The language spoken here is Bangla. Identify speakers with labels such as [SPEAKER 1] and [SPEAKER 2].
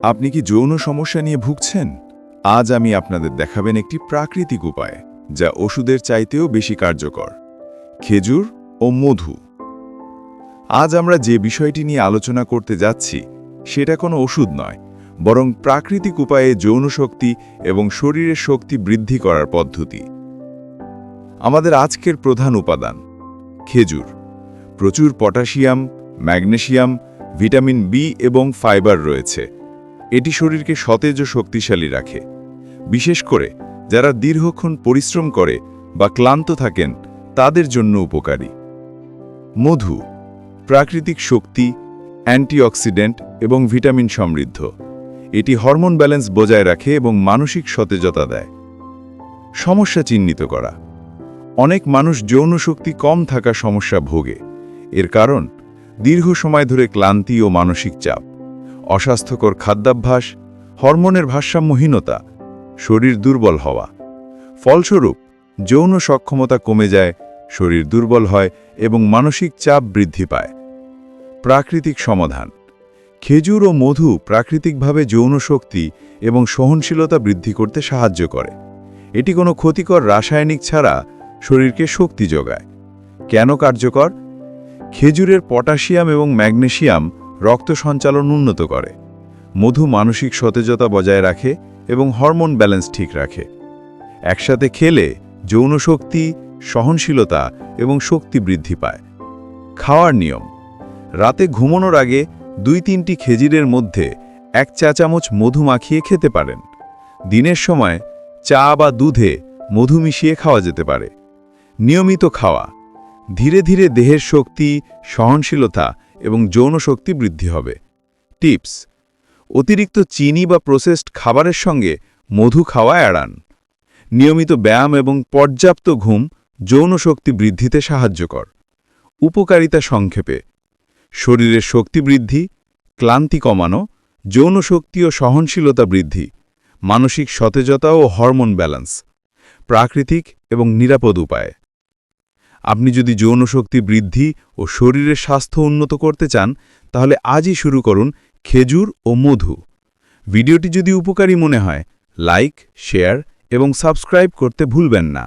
[SPEAKER 1] আপনি কি যৌন সমস্যা নিয়ে ভুগছেন? আজ আমি আপনাদের দেখাবেন একটি প্রাকৃতিক উপায়, যা ওষুধের চাইতেও বেশি কার্যকর, খেজুর ও মধু। আজ আমরা যে বিষয়টি নিয়ে আলোচনা করতে যাচ্ছি, সেটা কোনো ওষুধ নয়, বরং প্রাকৃতিক উপায়ে যৌন শক্তি এবং শরীরের শক্তি বৃদ্ধি করার পদ্ধতি। আমাদের আজকের প্রধান উপাদান, খেজুর। প্রচুর পটাশিয়াম, ম্যাগনেশিয়াম, ভিটামিন বি এবং ফাইবার রয়েছে। এটি শরীরকে সতেজ ও শক্তিশালী রাখে। বিশেষ করে যারা দীর্ঘক্ষণ পরিশ্রম করে বা ক্লান্ত থাকেন, তাদের জন্য উপকারী। মধু, প্রাকৃতিক শক্তি, অ্যান্টিঅক্সিডেন্ট এবং ভিটামিন সমৃদ্ধ। এটি হরমোন ব্যালেন্স বজায় রাখে এবং মানসিক সতেজতা দেয়। সমস্যা চিহ্নিত করা। অনেক মানুষ যৌন শক্তি কম থাকা সমস্যা ভোগে। এর কারণ, দীর্ঘ সময় ধরে ক্লান্তি ও মানসিক চাপ। অস্বাস্থ্যকর খাদ্যাভ্যাস, হরমোনের ভারসাম্যহীনতা, শরীর দুর্বল হওয়া। ফলস্বরূপ, যৌন সক্ষমতা কমে যায়, শরীর দুর্বল হয় এবং মানসিক চাপ বৃদ্ধি পায়। প্রাকৃতিক সমাধান। খেজুর ও মধু প্রাকৃতিকভাবে যৌন শক্তি এবং সহনশীলতা বৃদ্ধি করতে সাহায্য করে। এটি কোনো ক্ষতিকর রাসায়নিক ছাড়া শরীরকে শক্তি যোগায়। কেন কার্যকর? খেজুরের পটাশিয়াম এবং ম্যাগনেসিয়াম রক্ত সঞ্চালন উন্নত করে। মধু মানসিক সতেজতা বজায় রাখে এবং হরমোন ব্যালেন্স ঠিক রাখে। একসাথে খেলে যৌন শক্তি, সহনশীলতা এবং শক্তি বৃদ্ধি পায়। খাওয়ার নিয়ম। রাতে ঘুমানোর আগে দুই তিনটি খেজিরের মধ্যে এক চা চামচ মধু মাখিয়ে খেতে পারেন। দিনের সময় চা বা দুধে মধু মিশিয়ে খাওয়া যেতে পারে। নিয়মিত খাওয়া। ধীরে ধীরে দেহের শক্তি, সহনশীলতা এবং যৌন শক্তি বৃদ্ধি হবে। টিপস, অতিরিক্ত চিনি বা প্রসেসড খাবারের সঙ্গে মধু খাওয়া এড়ান। নিয়মিত ব্যায়াম এবং পর্যাপ্ত ঘুম যৌন শক্তি বৃদ্ধিতে সাহায্যকর উপকারিতা সংক্ষেপে, শরীরের শক্তি বৃদ্ধি, ক্লান্তি কমানো, যৌন শক্তি ও সহনশীলতা বৃদ্ধি, মানসিক সতেজতা ও হরমোন ব্যালেন্স, প্রাকৃতিক এবং নিরাপদ উপায়। আপনি যদি যৌনশক্তি বৃদ্ধি ও শরীরের স্বাস্থ্য উন্নত করতে চান, তাহলে আজই শুরু করুন খেজুর ও মধু। ভিডিওটি যদি উপকারী মনে হয়, লাইক, শেয়ার এবং সাবস্ক্রাইব করতে ভুলবেন না।